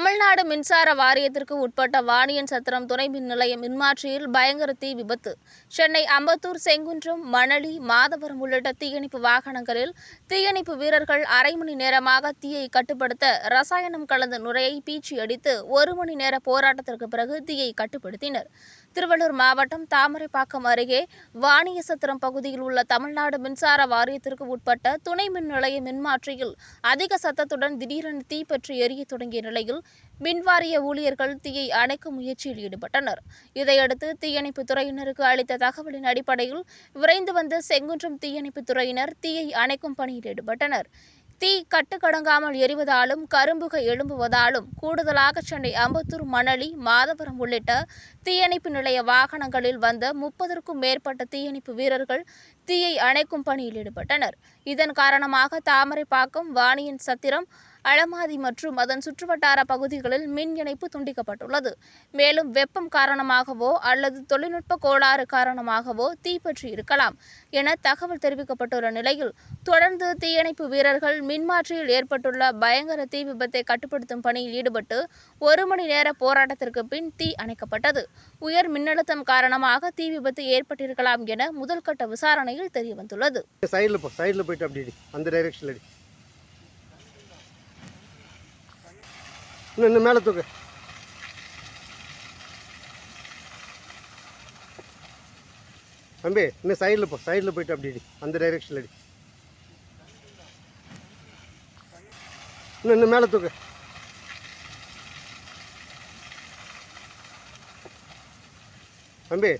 தமிழ்நாடு மின்சார வாரியத்திற்கு உட்பட்ட வாணியன் சத்திரம் துணை மின் நிலைய மின்மாற்றியில் பயங்கர தீ விபத்து. சென்னை அம்பத்தூர் செங்குன்றம் மணலி மாதவரம் உள்ளிட்ட தீயணைப்பு வாகனங்களில் தீயணைப்பு வீரர்கள் அரை மணி நேரமாக தீயை கட்டுப்படுத்த ரசாயனம் கலந்த நுரையை பீச்சி அடித்து ஒரு மணி நேர போராட்டத்திற்கு பிறகு தீயை கட்டுப்படுத்தினர். திருவள்ளூர் மாவட்டம் தாமரைப்பாக்கம் அருகே வாணியசத்திரம் பகுதியில் உள்ள தமிழ்நாடு மின்சார வாரியத்திற்கு உட்பட்ட துணை மின் நிலைய மின்மாற்றியில் அதிக சத்தத்துடன் திடீரென தீப்பற்றி எரிய தொடங்கிய நிலையில் மின்வாரிய ஊழியர்கள் தீயை அணைக்கும் முயற்சியில் ஈடுபட்டனர். இதையடுத்து தீயணைப்பு துறையினருக்கு அளித்த தகவலின் அடிப்படையில் விரைந்து வந்த செங்குன்றம் தீயணைப்பு துறையினர் தீயை அணைக்கும் பணியில் ஈடுபட்டனர். தீ கட்டுக்கடங்காமல் எரிவதாலும் கரும்புகை எழும்புவதாலும் கூடுதலாக சென்னை அம்பத்தூர் மணலி மாதவரம் உள்ளிட்ட தீயணைப்பு நிலைய வாகனங்களில் வந்த முப்பதற்கும் மேற்பட்ட தீயணைப்பு வீரர்கள் தீயை அணைக்கும் பணியில் ஈடுபட்டனர். இதன் காரணமாக தாமரைப்பாக்கம் வாணியன் சத்திரம் அலமாதி மற்றும் அதன் சுற்றுவட்டார பகுதிகளில் மின் இணைப்பு துண்டிக்கப்பட்டுள்ளது. மேலும் வெப்பம் காரணமாகவோ அல்லது தொழில்நுட்ப கோளாறு காரணமாகவோ தீப்பற்றி இருக்கலாம் என தகவல் தெரிவிக்கப்பட்டுள்ள நிலையில் தொடர்ந்து தீயணைப்பு வீரர்கள் மின்மாற்றியில் ஏற்பட்டுள்ள பயங்கர தீ விபத்தை கட்டுப்படுத்தும் பணியில் ஈடுபட்டு ஒரு மணி நேர போராட்டத்திற்கு பின் தீ அணைக்கப்பட்டது. உயர் மின்னழுத்தம் காரணமாக தீ விபத்து ஏற்பட்டிருக்கலாம் என முதல்கட்ட விசாரணையில் தெரியவந்துள்ளது. சைடில் போ சைடில் போயிட்டு அப்படி அந்த டைரெக்ஷனில் இன்னும் இன்னும் மேலே தூக்கு. தம்பி இன்னும் சைடில் போ. சைடில் போயிட்டு அப்படி அடி. அந்த டைரெக்ஷனில் அடி. இன்னும் இன்னும் மேலே தூக்கு. தம்பி